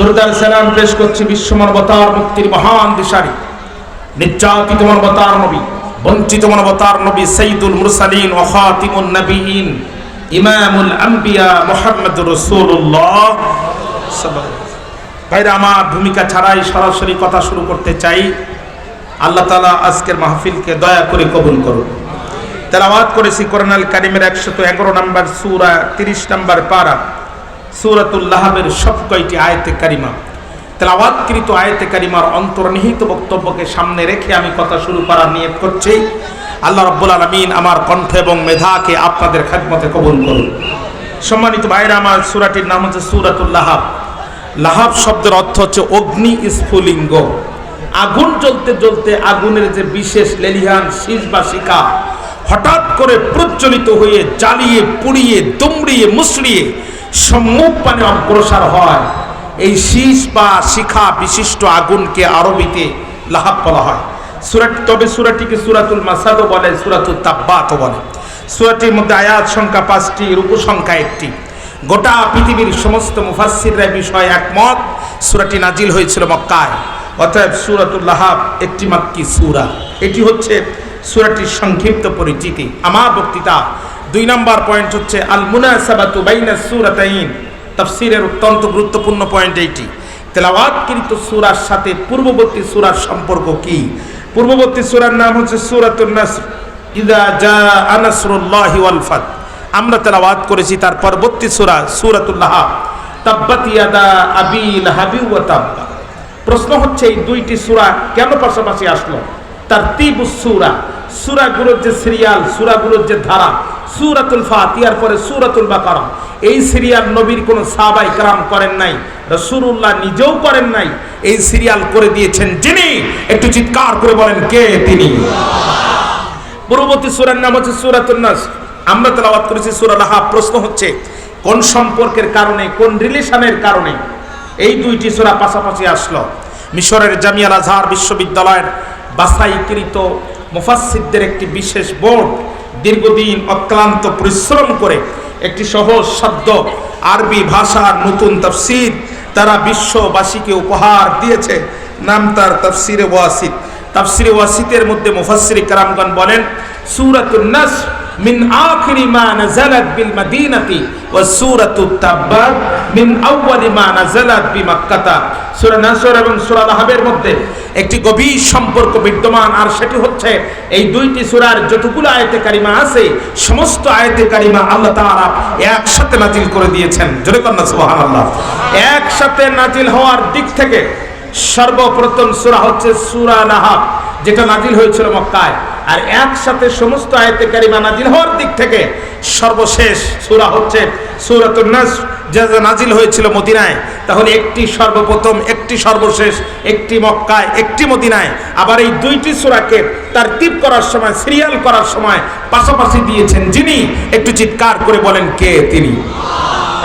দুরদার সালাম পেশ করছি বিশ্ব মানবতার মুক্তির মহান দিশারি। নির্যাতিত মানবতার নবী, বঞ্চিত মানবতার নবী সঈদুল মুরসালিন ও খাতিমুন নবীন, ইমামুল আম্বিয়া মোহাম্মদ রসুল্লাহ ভাইরা, আমার ভূমিকা ছাড়াই সরাসরি কথা শুরু করতে চাই। আল্লাহ তালা আজকের মাহফিলকে দয়া করে কবুল করুন। তেলাওয়াত করেছি কোরআনাল কারিমের একশত এগারো নম্বর সুরা, তিরিশ নম্বর পারা। সুরাতুল্লাহাবের সব কয়টি আয়তে কারিমা। তেলাওয়াতকৃত আয়তে কারিমার অন্তর্নিহিত বক্তব্যকে সামনে রেখে আমি কথা শুরু করার নিয়ত করছি। আল্লাহ রব্বুল আলমিন আমার কণ্ঠ এবং মেধাকে আপনাদের খেদমতে কবুল করুন। সম্মানিত ভাইরা, আমার সুরাটির নাম হচ্ছে সুরাতুল্লাহাব লাহাব। শব্দের অর্থ হচ্ছে অগ্নি স্ফুলিঙ্গ। আগুন জ্বলতে জ্বলতে আগুনের যে বিশেষ লেলিহান শীষ বা শিকা হঠাৎ করে প্রজ্বলিত হয়ে জ্বালিয়ে পুড়িয়ে দুমড়িয়ে মুসড়িয়ে সম্মুখ পানে অগ্রসর হয়। এই শীষ বা শিখা বিশিষ্ট আগুনকে আরবিতে লাহাব বলা হয়। সুরাট তবে সুরাটিকে সুরাতুল মাসাদও বলে, সুরাতুল তাব্বাতও বলে। সুরাটির মধ্যে আয়াত সংখ্যা পাঁচটি রূপ সংখ্যা একটি। গোটা পৃথিবীর সমস্ত মুফাসিররা বিষয়ে একমত। সুরাটি নাজিল হয়েছিল মক্কায়। অতএব সুরাতুল লাহাব একটি মাক্কি সুরা। এটি হচ্ছে সুরাটির সংক্ষিপ্ত পরিচিতি। আমার বক্তৃতা দুই নম্বর পয়েন্ট হচ্ছে আল মুনাসাবাতু বাইনা সুরাতাইন। তাফসিরের অত্যন্ত গুরুত্বপূর্ণ পয়েন্ট এইটি। তেলাওয়াতকৃত সুরার সাথে পূর্ববর্তী সুরার সম্পর্ক কি? পূর্ববর্তী সুরার নাম হচ্ছে সুরাতুন নাসর। ইদা জা আনাসরুল্লাহি ওয়াল ফাত। আমরা তেলাওয়াত করেছি তার পরবর্তী সুরা সুরাতুল্লাহ তাব্বাত ইয়াদা আবি লাহাবি ওয়া তাব্বা। প্রশ্ন হচ্ছে, এই দুইটি সুরা কেন পাশাপাশি আসলো? তার তিবু সুরা। সুরাগুলোর যে সিরিয়াল সুরাগুলোর যে ধারা সুরাতুল ফাতিয়ার পরে সুরাতুল বাকারা। এই সিরিয়াল নবীর কোনো সাহাবাই কারাম করেন নাই রসুল্লাহ নিজেও করেন নাই। এই সিরিয়াল করে দিয়েছেন যিনি, একটু চিৎকার করে বলেন, কে তিনি? পূর্ববর্তী সুরার নাম হচ্ছে সুরাতুল নাস। আমরা তেলাওয়াত করেছি সুরা লাহা প্রশ্ন হচ্ছে, কোন সম্পর্কের কারণে, কোন রিলেশনের কারণে এই দুইটি সুরা পাশাপাশি আসলো? মিশরের জামিয়াল আজহার বিশ্ববিদ্যালয়ের বাছাইকৃত মুফাসিদদের একটি বিশেষ বোর্ড দীর্ঘদিন অক্লান্ত পরিশ্রম করে একটি সহজ শব্দ আরবি ভাষার নতুন তফসির তারা বিশ্ববাসীকে উপহার দিয়েছে। নাম তার তফসিরে ওয়াসিদ তাফসিরে ওয়াসিতের মধ্যে মুফাসসির কারামগণ বলেন, সূরাতুন নাস মিন আখিরি মা নাযালাত বিল মাদিনাতি ওয়া সূরাতুত তাব্বাত মিন আউয়ালি মা নাযালাত বিমাক্কাতা। সূরা নাসর এবং সূরা লাহাবের মধ্যে একটি গভীর সম্পর্ক বিদ্যমান, আর সেটি হচ্ছে এই দুইটি সুরার যতগুলো আয়তে কারিমা আছে, সমস্ত আয়তে কারিমা আল্লাহ তারা একসাথে নাজিল করে দিয়েছেন। জোরে সুবাহ আল্লাহ একসাথে নাজিল হওয়ার দিক থেকে সর্বপ্রথম সুরা হচ্ছে সুরা নাহাব যেটা নাজিল হয়েছিল মক্কায়। আর একসাথে সমস্ত আয়াতে কারিমা নাজিল হওয়ার দিক থেকে সর্বশেষ সূরা হচ্ছে সূরাতুন নাস। যা যা নাজিল হয়েছিল মদিনায়, তাহলে একটি সর্বপ্রথম, একটি সর্বশেষ, একটি মক্কায়, একটি মদিনায়। আবার এই দুইটি সূরাকে তার টিপ করার সময়, সিরিয়াল করার সময় পাশাপাশি দিয়েছেন যিনি। একটু চিৎকার করে বলেন, কে তিনি?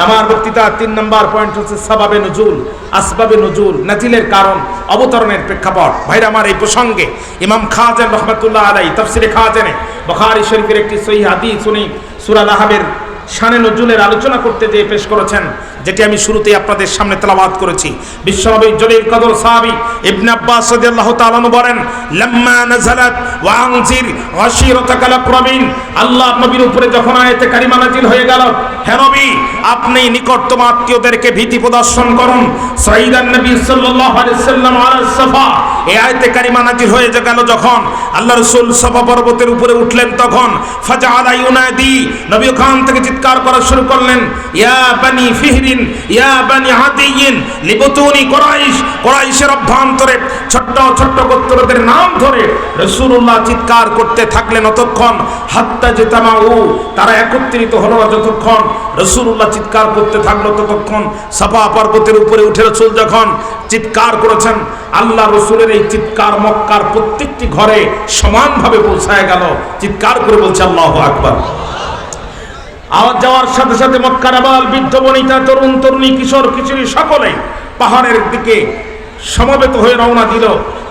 আমার বক্তৃতা তিন নম্বর পয়েন্ট হচ্ছে সাবাবে নজুল, আসবাবে নজুল, নাজিলের কারণ, অবতরণের প্রেক্ষাপট। ভাইরা আমার এই প্রসঙ্গে ইমাম খাজান রহমতুল্লাহ আলাই তফসিরে খাজেনে বখারি শরীফের একটি সহি হাদিস উনি সুরাল আহাবের শানে নজুলের আলোচনা করতে যেয়ে পেশ করেছেন। যেটি আমি শুরুতেই আপনাদের সামনে তেলাবাদ করেছি। বিশ্বনবী জলিল কদর সাহাবি ইবনে আব্বাস রাদিয়াল্লাহু তাআলা বলেন, লাম্মা নাযালাত ওয়া আনজির আশিরাতাকাল আকরামিন আল্লাহ নবীর উপরে যখন আয়াতে কারিমা নাজিল হয়ে গেল, হে নবী, আপনি নিকটতম আত্মীয়দেরকে ভীতি প্রদর্শন করুন। সাইদান নবী সাল্লাল্লাহু আলাইহি সাল্লাম আলা সাফা এই আয়াতে কারিমা নাজিল হয়ে গেল যখন আল্লাহ রাসূল সাফা পর্বতের উপরে উঠলেন তখন ফাজআলা ইউনাদি নবী ওখান থেকে চিৎকার করা শুরু করলেন, ইয়া বানি ফিহরিন, ইয়া বানি আদিয়িন লিবতুনি কুরাইশ। কুরাইশের অভ্যন্তরে ছোট্ট ছোট্ট গোত্রদের নাম ধরে রাসূলুল্লাহ চিৎকার করতে থাকলেন অতক্ষণ, হাত্তা জেতামাউ। তারা একত্রিত হলো না যতক্ষণ রাসূলুল্লাহ চিৎকার করতে থাকল ততক্ষণ সাফা পর্বতের উপরে উঠে রাসূল যখন চিৎকার করেছেন আল্লাহ রসুলের এই চিৎকার, মক্কার প্রত্যেকটি ঘরে সমানভাবে পৌঁছায় গেল। চিৎকার করে বলছে, আল্লাহ আকবর। আওয়াজ যাওয়ার সাথে সাথে মক্কার আবাল, বৃদ্ধ, বনিতা, তরুণ, তরুণী, কিশোর, কিশোরী সকলে পাহাড়ের দিকে সমবেত হয়ে রওনা দিল।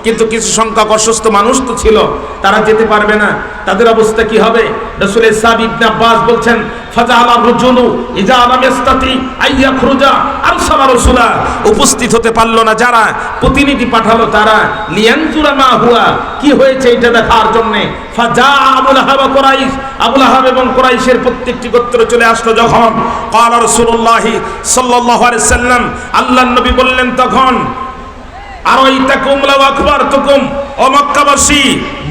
কিন্তু কিছু সংখ্যক অসুস্থ মানুষ তো ছিল, তারা যেতে পারবে না। তাদের অবস্থা কি হবে? রসুল সাহেব ইবনে আব্বাস বলছেন, ফাজাআলা রজুলু ইজা আলাম ইস্তাতি আইয়া খুরুজা আরসালা রাসূলা। উপস্থিত হতে পারল না যারা, প্রতিনিধি পাঠালো তারা, লিয়ানজুরা মা হুয়া, কি হয়েছে এটা দেখার জন্য? ফাজা আবুল আহাব কুরাইশ। আবুল আহাব এবং কুরাইশের প্রত্যেকটি গোত্র চলে আসলো যখন। ক্বালা রাসূলুল্লাহি সাল্লাল্লাহু আলাইহি সাল্লাম। আল্লাহর নবী বললেন, তখন আর ওই তাকুম লাউ আকবার তুকুম ও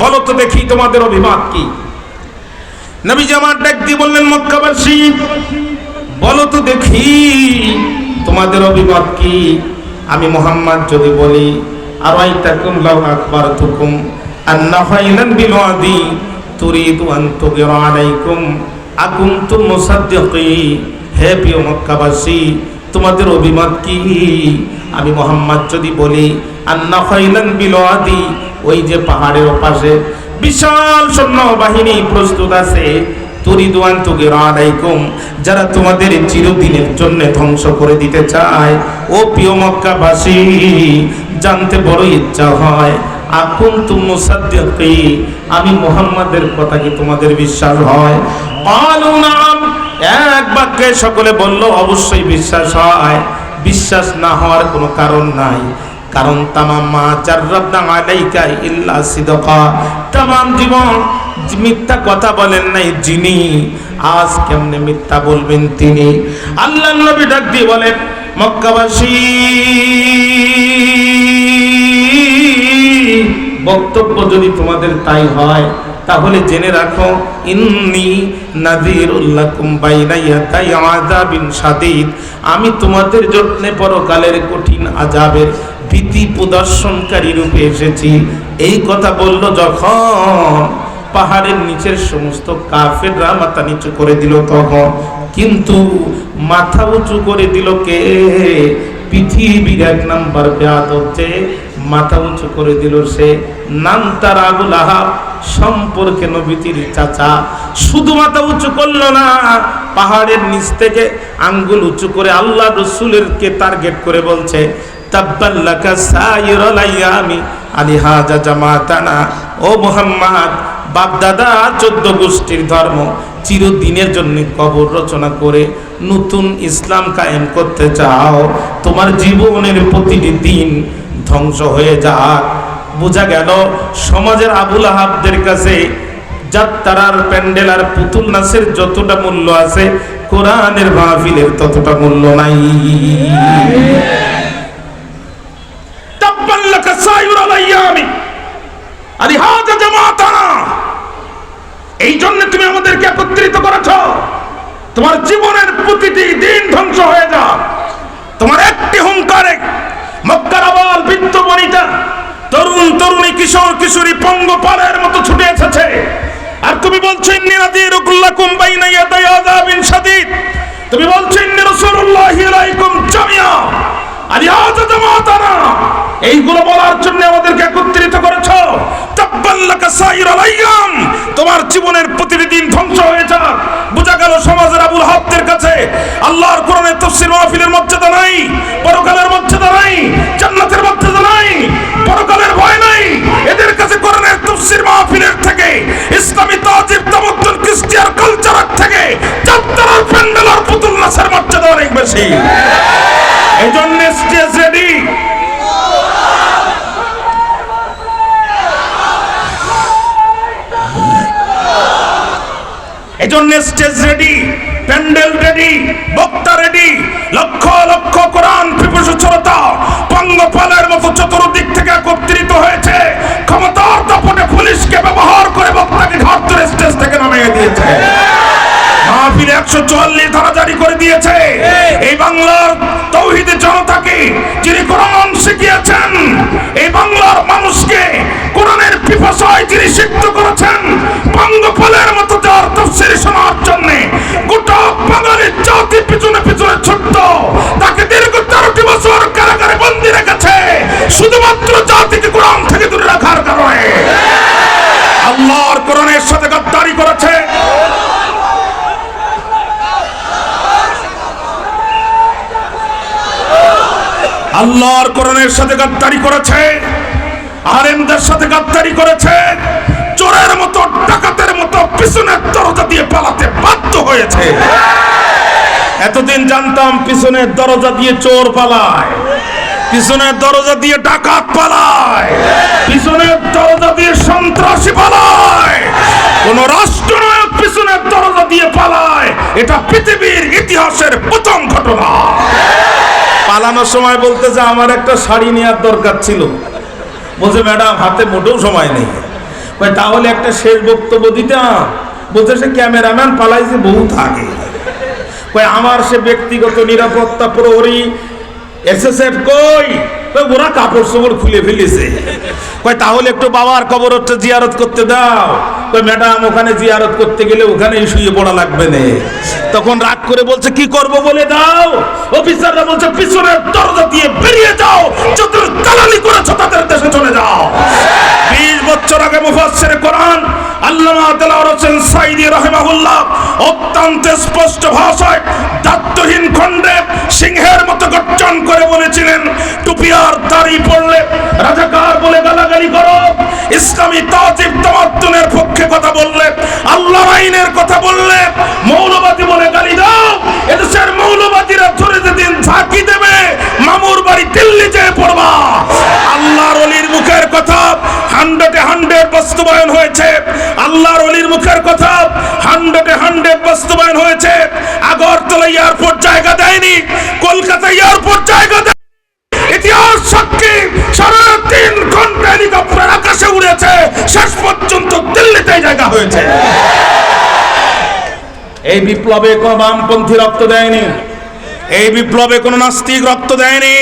বলো তো দেখি তোমাদের অভিমত কি? নবী জামার বললেন, মক্কাবাসী, বলো তো দেখি তোমাদের অভিমত কি? আমি মোহাম্মদ যদি বলি, আর ওই তাকুম লাউ আকবার তুকুম আন্না ফাইলান বিল ওয়াদি তুরিদু আন তুগিরা আলাইকুম, আকুনতুম মুসাদ্দিকি, হে প্রিয় মক্কাবাসী, তোমাদের অভিমত কি? আমি মোহাম্মদ যদি বলি, আন্না ফাইলান বিল ওয়াদি ওই যে পাহাড়ের ওপাশে বিশাল সৈন্য বাহিনী প্রস্তুত আছে। যারা তোমাদের চিরদিনের জন্য ধ্বংস করে দিতে চায়। ও প্রিয় মক্কাবাসী, জানতে বড় ইচ্ছা হয়। আকুন তুমু সাদ্দিকি আমি মোহাম্মদের কথা কি তোমাদের বিশ্বাস হয়? ক্বালু নাম। এক বাক্যে সকলে বলল, অবশ্যই বিশ্বাস হয়। বিশ্বাস না হওয়ার কোনো কারণ নাই। কারণ তামাম মা জাররাবনা আলাইকা ইল্লা সিদকা। তামাম জীবন মিথ্যা কথা বলেন নাই যিনি। আজ কেমনে মিথ্যা বলবেন তিনি? আল্লাহ নবী ডাক দিয়ে বলেন, মক্কাবাসী, বক্তব্য যদি তোমাদের তাই হয় তাহলে জেনে রাখো আমি তোমাদের জন্য পরকালের কঠিন আযাবের ভীতি প্রদর্শনকারী রূপে এসেছি। এই কথা বলল যখন পাহাড়ের নিচের সমস্ত কাফেররা মাথা নিচু করে দিল তখন। কিন্তু মাথা উঁচু করে দিল কে? পৃথিবীর এক নাম্বার বেয়াদব হচ্ছে মাথা উঁচু করে দিল সে। নাম তার আহাব। সম্পর্কে নবীতির চাচা। শুধু মাথা উঁচু করল না, পাহাড়ের নিচ থেকে আঙ্গুল উঁচু করে আল্লাহ রসুলের কে টার্গেট করে বলছে ও মুহাম্মদ বাপ দাদা চোদ্দ গোষ্ঠীর ধর্ম, চিরদিনের জন্য কবর রচনা করে নতুন ইসলাম কায়েম করতে চাও। তোমার জীবনের প্রতিটি দিন ধ্বংস হয়ে যাক। বোঝা গেল, সমাজের আবুল আহাবদের কাছে যাত্রার প্যান্ডেল আর পুতুল নাচের যতটা মূল্য আছে, কোরআনের মাহফিলের ততটা মূল্য নাই তাব্বাল্লাকা সাইরাল আইয়ামি আলি হাজা জামাতানা এই জন্য তুমি আমাদেরকে একত্রিত করেছ তোমার জীবনের প্রতিটি দিন ধ্বংস হয়ে যা তোমার একটি হুঙ্কারে মক্কার আবাল বৃদ্ধ বনিতা তরুণ তরুণী কিশোর, কিশোরী পঙ্গপালের মতো ছুটে এসেছে? আর তুমি বলছো, ইন্নি কুম্বাই বাইনা ইয়াদাই আযাবিন শাদীদ। তুমি বলছো, ইন্নি রাসূলুল্লাহি আলাইকুম জামিয়া আর হাজা জামাতানা এইগুলো বলার জন্য আমাদেরকে একত্রিত করেছ। তোমার জীবনের প্রতিটি দিন ধ্বংস হয়ে যাক। বোঝা গেল সমাজের আবুল হাবদের কাছে আল্লাহর কোরআনের তাফসীর মাহফিলের মর্যাদা নাই, পরকালের মর্যাদা নাই, জান্নাতের মর্যাদা নাই, পরকালের ভয় নাই। এদের কাছে কোরআনের তাফসীর মাহফিলের থেকে, ইসলামী তাজিব তামাদ্দুন ক্রিশ্চিয়ান কালচার থেকে যাত্রার প্যান্ডেল আর পুতুল নাচের মর্যাদা অনেক বেশি এই জন্য স্টেজ রেডি এজন্য স্টেজ রেডি প্যান্ডেল রেডি বক্তা রেডি লক্ষ লক্ষ কোরআন পিপুষু শ্রোতা পঙ্গপালের মতো চতুর্দিক থেকে একত্রিত হয়েছে। ক্ষমতার দাপটে পুলিশকে ব্যবহার করে বক্তাকে ঘাট ধরে স্টেজ থেকে নামিয়ে দিয়েছে। মাহফিল একশো চুয়াল্লিশ ধারা জারি করে দিয়েছে। এই বাংলার তৌহিদের জনতাকে যিনি কোরআন শিখিয়েছেন, এই বাংলার মানুষকে কোরআনের পিপাসায় যিনি সিদ্ধ করেছেন জাতিকে কোরআন থেকে দূরে রাখার কারণে। আল্লাহর কোরআনের সাথে গাদ্দারি করেছে। আল্লাহর কোরআনের সাথে গাদ্দারি করেছে। আলেমদের সাথে গাদ্দারি করেছে। চোরের মতো, ডাকাতের মতো পিছনের দরজা দিয়ে পালাতে বাধ্য হয়েছে। এতদিন জানতাম পিছনের দরজা দিয়ে চোর পালায়। পিছনের দরজা দিয়ে ডাকাত পালায়। পিছনের দরজা দিয়ে সন্ত্রাসী পালায়। কোন রাষ্ট্রনায়ক পিছনের দরজা দিয়ে পালায়। এটা পৃথিবীর ইতিহাসের প্রথম ঘটনা। পালানোর সময় বলতে যে আমার একটা শাড়ি নেওয়ার দরকার ছিল। বলছে, ম্যাডাম, হাতে মোটেও সময় নেই। তাহলে একটা শেষ বক্তব্য দিতাম। বলছে, সে ক্যামেরাম্যান পালাইছে বহু থাকে আমার সে ব্যক্তিগত নিরাপত্তা প্রহরী এসএসএফ কই? ওরা কাপড় চোপড় খুলে ফেলেছে। কই, তাহলে একটু বাবার কবর হচ্ছে জিয়ারত করতে দাও। কই, ম্যাডাম, ওখানে জিয়ারত করতে গেলে ওখানেই শুয়ে পড়া লাগবে না। তখন রাগ করে বলছে, কি করব বলে দাও? অফিসাররা বলছে, পিছনের দরজা দিয়ে বেরিয়ে যাও। যত দালালি করেছ, তাদের দেশে চলে যাও। বিশ বছর আগে মুফাসসির কোরআন আল্লামা দেলাওয়ার হোসেন অত্যন্ত স্পষ্ট ভাষায় দাত্তহীন খণ্ডে সিংহের মতো গর্জন করে বলেছিলেন, টুপিয়ার দাড়ি পড়লে রাজাকার বলে গালাগালি করো। ইসলামী তাজিব তামাদ্দুনের পক্ষে কথা বললে, আল্লাহর আইনের কথা বললে মৌলবাদী বলে গালি দাও। এদেশের মৌলবাদীরা ধরে যেদিন ঝাঁকি দেবে, মামুর বাড়ি দিল্লি যেয়ে পড়বা। হান্ড্রেডে হান্ড্রেড বাস্তবায়ন হয়েছে। আল্লাহর অলির মুখের কথা হান্ড্রেডে হান্ড্রেড বাস্তবায়ন হয়েছে। আগরতলা এয়ারপোর্ট জায়গা দেয়নি, কলকাতা এয়ারপোর্ট জায়গা দেয় ইতিহাস সাক্ষী সাড়ে তিন ঘণ্টা হেলিকপ্টার আকাশে উড়েছে। শেষ পর্যন্ত দিল্লিতে জায়গা হয়েছে। এই বিপ্লবে কোনো বামপন্থী রক্ত দেয়নি। এই বিপ্লবে কোনো নাস্তিক রক্ত দেয়নি।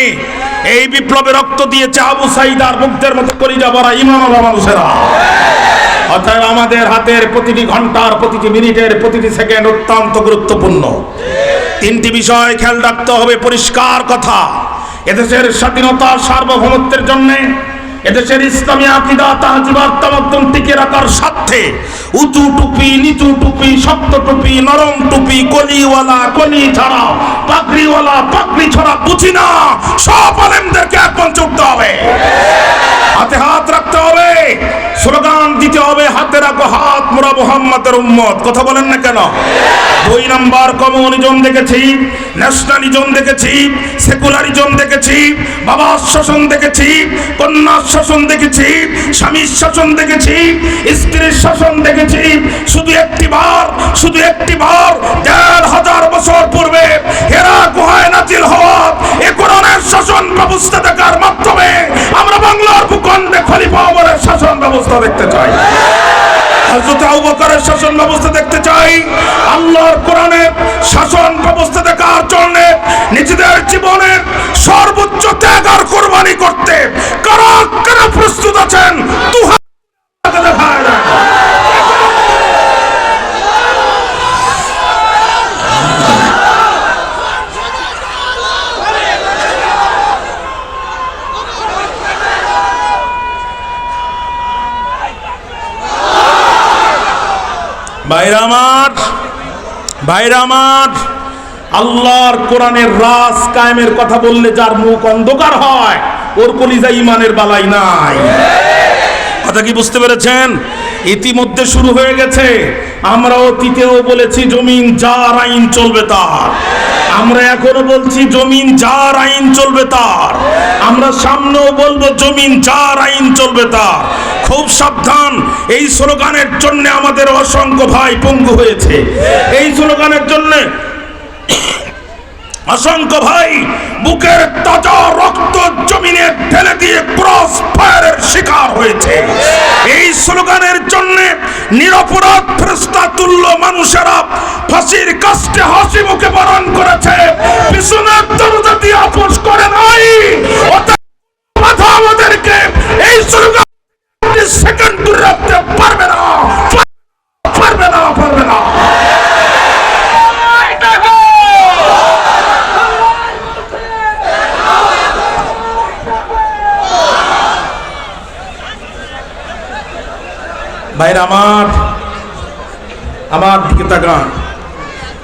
এই বিপ্লবে রক্ত দিয়েছে আবু সাইদার মুগ্ধের মতো কলিজা ভরা ইমাম মানুষেরা। অতএব আমাদের হাতের প্রতিটি ঘণ্টার, প্রতিটি মিনিটের, প্রতিটি সেকেন্ড অত্যন্ত গুরুত্বপূর্ণ। তিনটি বিষয় খেয়াল রাখতে হবে, পরিষ্কার কথা। এদেশের স্বাধীনতা সার্বভৌমত্বের জন্যে এদেশের ইসলামী আকিদা তাহজিবার তামাদ্দম টিকে রাখার স্বার্থে উঁচু টুপি, নিচু টুপি, শক্ত টুপি, নরম টুপি, কলিওয়ালা কলি ছাড়া পাগড়িওয়ালা পাগড়ি ছাড়া বুঝি না সব আলেমদেরকে এক মঞ্চে উঠতে হবে। হাতে হাত রাখতে হবে, স্লোগান দিতে হবে, হাতে রাখো হাত, মোরা মোহাম্মদের উম্মত। কথা বলেন না কেন? দুই নাম্বার কমিউনিজম দেখেছি, ন্যাশনালিজম দেখেছি, সেকুলারিজম দেখেছি বাবার শাসন দেখেছি কন্যার শাসন দেখেছি স্বামীর শাসন দেখেছি স্ত্রীর শাসন দেখেছি। শুধু একটি বার, শুধু একটি বার, দেড় হাজার বছর পূর্বে হেরা গুহায় নাজিল হওয়া এ কোরআনের শাসন ব্যবস্থা দেখার মাধ্যমে আমরা বাংলার ভূখণ্ডে খলিফা ওমরের শাসন ব্যবস্থা দেখতে চাই। শাসন ব্যবস্থা দেখতে চাই। আল্লাহর কোরআনের শাসন ব্যবস্থা দেখার জন্য নিজেদের জীবনের সর্বোচ্চ ত্যাগ আর কোরবানি করতে কারা কারা প্রস্তুত আছেন? দেখায় না। ভাইরা আমার ভাইরা আমার, আল্লাহর কোরআনের রাস কায়েমের কথা বললে যার মুখ অন্ধকার হয়, ওর কলিজা ইমানের বালাই নাই। কথা কি বুঝতে পেরেছেন? ইতিমধ্যে শুরু হয়ে গেছে। আমরা অতীতেও বলেছি, জমিন যার আইন চলবে তার। আমরা এখনও বলছি, জমিন যার আইন চলবে তার। আমরা সামনেও বলব, জমিন যার আইন চলবে তার। খুব সাবধান, এই স্লোগানের জন্য আমাদের অসংখ্য ভাই পঙ্গু হয়েছে। এই স্লোগানের জন্য অসংখ্য ভাই বুকের তাজা রক্ত জমিনে ঢেলে দিয়ে ক্রস হয়েছে। এই স্লোগানের জন্য নিরপরাধ, ফেরস্তা, তুল্য মানুষেরা ফাঁসির কাস্টে হাসি মুখে বরণ করেছে। পিছনের দরজা দিয়ে আপোষ করে নাই। মাথা আমাদেরকে। এই স্লোগান সেকেন্ড রাখতে পারবে না পারবে না পারবে না ভাইরা, আমার আমার দিকে তাকান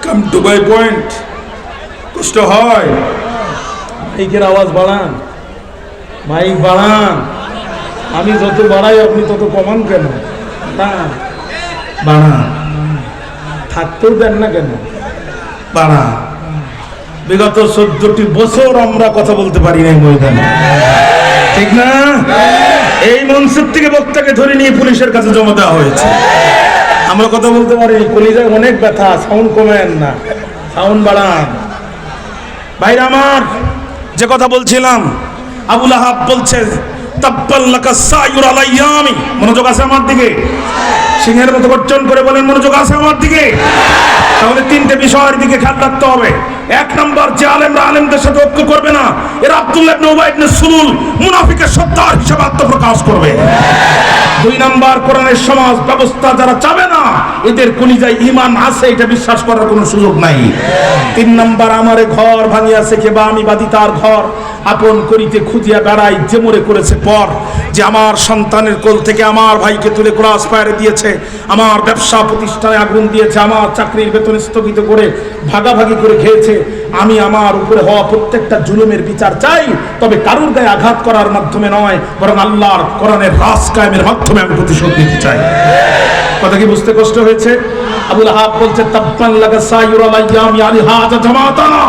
কাম টু মাই পয়েন্ট কষ্ট হয়, মাইকের আওয়াজ বাড়ান, মাইক বাড়ান, আমি যত বাড়াই আপনি তত কমান কেন? না বাড়া থাকতেও দেন না কেন? বাড়ান। বিগত চোদ্দটি বছর আমরা কথা বলতে পারি নাই ময়দানে। ঠিক না? এই মনসুর থেকে বক্তাকে ধরে নিয়ে পুলিশের কাছে জমা দেওয়া হয়েছে। আমরা কথা বলতে পারি পুলিশের অনেক ব্যথা সাউন্ড কমেন না সাউন্ড বাড়ান। ভাইরা আমার, যে কথা বলছিলাম, আবুল আহাব বলছে তাব্বাল্লাকা সায়ুর আলাইয়ামি। মনোযোগ আছে আমার দিকে? সিংহের মতো গর্জন করে বলেন, মনোযোগ আছে আমার দিকে? তাহলে তিনটে বিষয়ের দিকে খেয়াল রাখতে হবে। এক নম্বর, যে আলেমরা আলেমদের সাথে ঐক্য করবে না, এরা আব্দুল্লাহ ইবনে সুলুল মুনাফিকের সত্তার হিসেবে আত্মপ্রকাশ করবে। দুই নাম্বার, কোরআনের সমাজ ব্যবস্থা যারা চাবে না, এদের কলিজায় ইমান আছে, এটা বিশ্বাস করার কোনো সুযোগ নাই। তিন নাম্বার, আমারে ঘর ভাঙিয়াছে কে বা আমি বাদি তার ঘর, আপন করিতে খুঁজিয়া বেড়াই যে মরে করেছে পর, যে আমার সন্তানের কোল থেকে আমার ভাইকে তুলে ক্লাস ফায়ারে দিয়েছে, আমার ব্যবসা প্রতিষ্ঠানে আগুন দিয়েছে, আমার চাকরির বেতন স্থগিত করে ভাগাভাগি করে খেয়েছে। আমি আমার উপরে হওয়া প্রত্যেকটা জুলুমের বিচার চাই, তবে কারুর গায়ে আঘাত করার মাধ্যমে নয়, বরং আল্লাহর কোরআনের রাস কায়েমের মাধ্যমে আমি প্রতিশোধ নিতে চাই। কথা কি বুঝতে কষ্ট হয়েছে? আবুল হাব বলছে, তাব্বান লাগা সাইয়ুর আলাইয়ামি আলি হাজা জামাতানা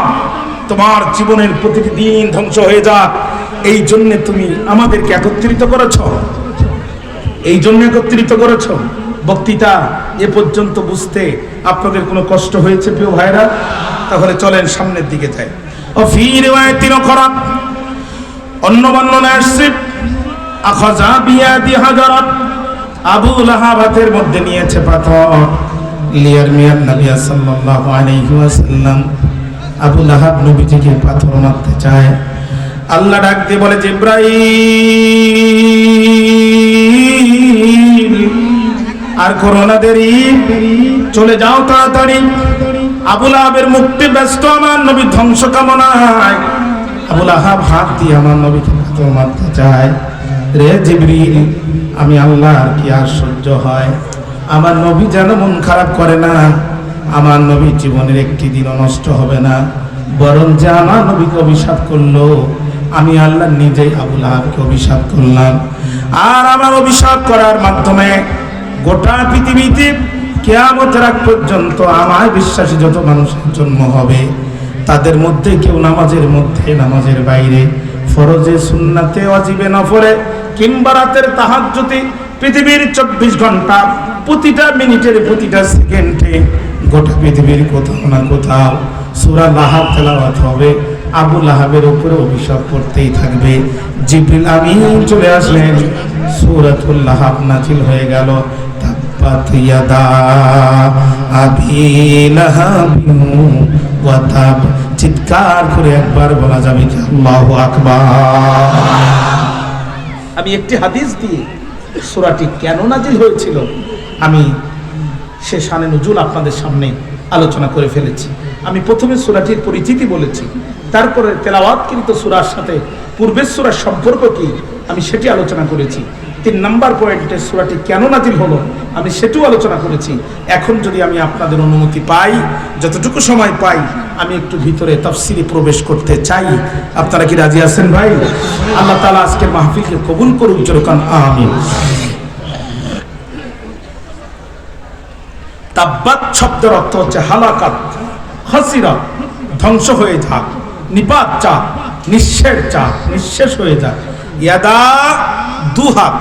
তোমার জীবনের প্রতিটি দিন ধ্বংস হয়ে যাক। এই জন্য তুমি আমাদেরকে একত্রিত করেছ। এই জন্য একত্রিত করেছ? বক্তৃতা, এ পর্যন্ত বুঝতে আপনাদের কোনো কষ্ট হয়েছে প্রিয় ভাইরা তাহলে চলেন সামনের দিকে যাই। ও ফি রিওয়ায়াতিন খরাত অন্য বর্ণনা আসছে আখাজা বিয়াদি হাজারাত, আবু লাহাব হাতের মধ্যে নিয়েছে পাথর। লিয়ার মিয়ার নবী সাল্লাল্লাহু আলাইহি ওয়াসাল্লাম আবু লাহাব নবীজিকে পাথর মারতে চায়। আল্লাহ ডাক দিয়ে বলে, জিব্রাইল! আর করোনা দেরি। চলে যাও তাড়াতাড়ি। আবুল আহাবের মুক্তি ব্যস্ত আমার নবী ধ্বংস কামনায়। আবুল আহাব হাত দিয়ে আমার নবীকে মারতে চায়। রে জিবরিল, আমি আল্লাহর কি সহ্য হয়? আমার নবী যেন মন খারাপ করে না, আমার নবী জীবনের একটি দিন নষ্ট হবে না। বরং যে আমার নবীকে অভিশাপ করল, আমি আল্লাহ নিজেই আবুল আহাবকে অভিশাপ করলাম। আর আমার অভিশাপ করার মাধ্যমে গোটা পৃথিবীতে কেয়ামতের আগ পর্যন্ত আমায় বিশ্বাসী যত মানুষের জন্ম হবে, তাদের মধ্যে কেউ নামাজের মধ্যে, নামাজের বাইরে, ফরজে, সুন্নাতে অজিবে নফরে কিংবা রাতের তাহাজ্জুদে পৃথিবীর চব্বিশ ঘণ্টা প্রতিটা মিনিটের প্রতিটা সেকেন্ডে গোটা পৃথিবীর কোথাও না কোথাও সুরা লাহাব তেলাওয়াত হবে। আবু লাহাবের উপরে অভিশাপ করতেই থাকবে। জিবরিল আমি চলে আসলেন। সূরাতুল নাজিল হয়ে গেল। চিৎকার করে একবার বলা যাবে আমি একটি হাদিস দিয়ে সূরাটি কেন নাজিল হয়েছিল আমি সে শানে নজুল আপনাদের সামনে আলোচনা করে ফেলেছি। আমি প্রথমে সূরাটির পরিচিতি বলেছি, তারপরে তেলাওয়াতকৃত সূরার সাথে পূর্বের সূরার সম্পর্ক কি আমি সেটি আলোচনা করেছি। তিন নাম্বার পয়েন্টে সূরাটি কেন নাজিল হলো, আমি সেটিও আলোচনা করেছি। এখন যদি আমি আপনাদের অনুমতি পাই, যতটুকু সময় পাই, আমি একটু ভিতরে তাফসিরে প্রবেশ করতে চাই। আপনারা কি রাজি আছেন ভাই? আল্লাহ তাআলা আজকের মাহফিলকে কবুল করুক যেরকম আমিন। তাব্বাত শব্দের অর্থ হচ্ছে হালাকাত হাসিরাত ধ্বংস হয়ে যাক, নিপাত চা নিঃশেষ চা নিঃশেষ হয়ে যাক। ইয়াদা দুহাত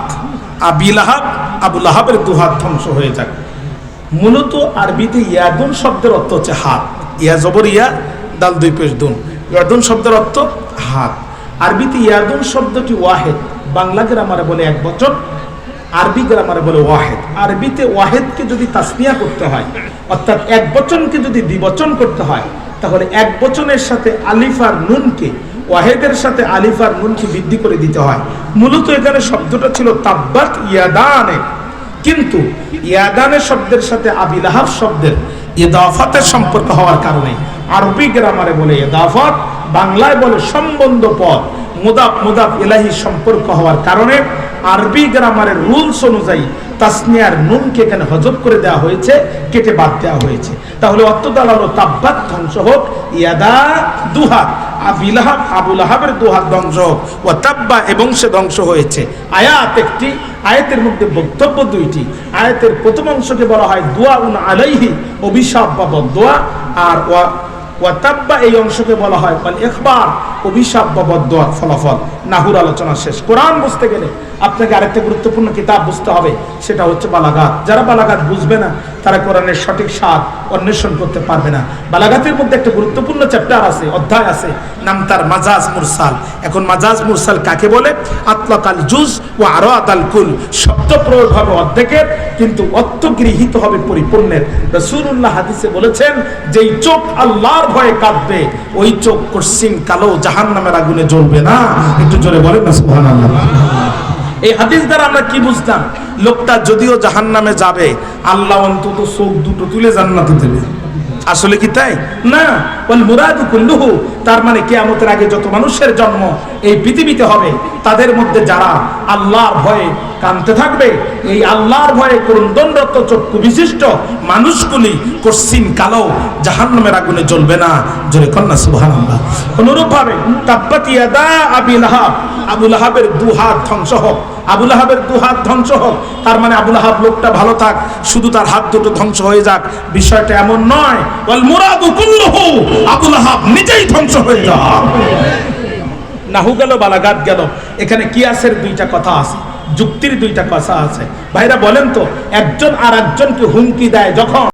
আবিলাহাব আবু লাহাবের দুহাত ধ্বংস হয়ে যাক। মূলত আরবিতে ইয়াদুন শব্দের অর্থ হচ্ছে হাত। ইয়া জবর, ইয়া দাল, দুই পেশ, দুন। ইয়াদুন শব্দের অর্থ হাত। আরবিতে ইয়াদুন শব্দটি ওয়াহেদ। বাংলা গ্রামারে বলে এক বচন, আরবি গ্রামারে বলে ওয়াহেদ। আরবিতে ওয়াহেদকে যদি তাসনিয়া করতে হয়, অর্থাৎ এক বচনকে যদি দ্বিবচন করতে হয়, তাহলে এক বচনের সাথে আলিফ আর নুনকে ওয়াহেদের সাথে আলিফ আর নুনকে বৃদ্ধি করে দিতে হয়। মূলত এখানে শব্দটা ছিল তাব্বাত ইয়াদানে। কিন্তু ইয়াদানে শব্দের সাথে আবিলাহাব শব্দের ইদাফাতের সম্পর্ক হওয়ার কারণে আরবি গ্রামারে বলে ইদাফাত, বাংলায় বলে সম্বন্ধ পদ, মুদাফ মুদাফ ইলাহি সম্পর্ক হওয়ার কারণে আরবি গ্রামারের রুলস অনুযায়ী তাসনিয়ার নুনকে এখানে হজব করে দেওয়া হয়েছে, কেটে বাদ দেওয়া হয়েছে। তাহলে অত্যদাল হলো তাব্বাত ধ্বংস হোক, ইয়াদা দুহাত আবিলাহাব আবুল আহাবের দুহাত ধ্বংস হোক ও তাব্বা এবং সে ধ্বংস হয়েছে। আয়াত একটি, আয়াতের মধ্যে বক্তব্য দুইটি। আয়াতের প্রথম অংশকে বলা হয় দোয়া উন আলাইহি, অভিশাপ বা বদোয়া আর ওয়া ওয়াতাব্বা এই অংশকে বলা হয় মানে একবার অভিশাপ বা বদোয়ার ফলাফল। নাহুর আলোচনা শেষ। কোরআন বুঝতে গেলে আপনাকে আরেকটা গুরুত্বপূর্ণ কিতাব বুঝতে হবে, সেটা হচ্ছে বালাগাত। যারা বালাগাত বুঝবে না, তারা কোরআনের সঠিক স্বাদ অন্বেষণ করতে পারবে না। বালাগাতের মধ্যে একটা গুরুত্বপূর্ণ চ্যাপ্টার আছে, অধ্যায় আছে, নাম তার মাজাজ মুরসাল। এখন মাজাজ মুরসাল কাকে বলে? আতলাকাল জুজ ও আরও আতাল কুল। শব্দ প্রয়োগ হবে অর্ধেকের, কিন্তু অর্থ গৃহীত হবে পরিপূর্ণের। রসুল্লাহ হাদিসে বলেছেন, যেই চোখ আল্লাহর ভয়ে কাঁদবে ওই চোখ কশিন কালো জাহান নামের আগুনে জ্বলবে না। একটু জোরে বলেন না, সুবহানাল্লাহ। এই হাদিস দ্বারা আমরা কি বুঝতাম? লোকটা যদিও জাহান নামে যাবে, আল্লাহ অন্তত চোখ দুটো তুলে জান্নাতে দেবে। আসলে কি তাই? না। বল মুরাদু কুল্লুহু তার মানে কিয়ামতের আগে যত মানুষের জন্ম এই পৃথিবীতে হবে, তাদের মধ্যে যারা আল্লাহর ভয়ে কানতে থাকবে, এই আল্লাহর ভয়ে করুন্দনরত চক্ষু বিশিষ্ট মানুষগুলি কশ্চিন কালো জাহান্নামের আগুনে জ্বলবে না। জোরে কন্যা, সুবহানাল্লাহ। অনুরূপ ভাবে তাব্বাত ইয়াদা আবিল আহাব আবুল আহাবের দু হাত ধ্বংস হোক আবুল আহাবের দু হাত ধ্বংস হোক, তার মানে আবুল আহাব লোকটা ভালো থাক, শুধু তার হাত দুটো ধ্বংস হয়ে যাক, বিষয়টা এমন নয় আবুল আহাব নিজেই ধ্বংস হয়ে যাক নাহু গেল বালাগাত গেল। এখানে কিয়াসের দুইটা কথা আছে। যুক্তির দুইটা কথা আছে। ভাইরা, বলেন তো, একজন আর একজনকে হুমকি দেয় যখন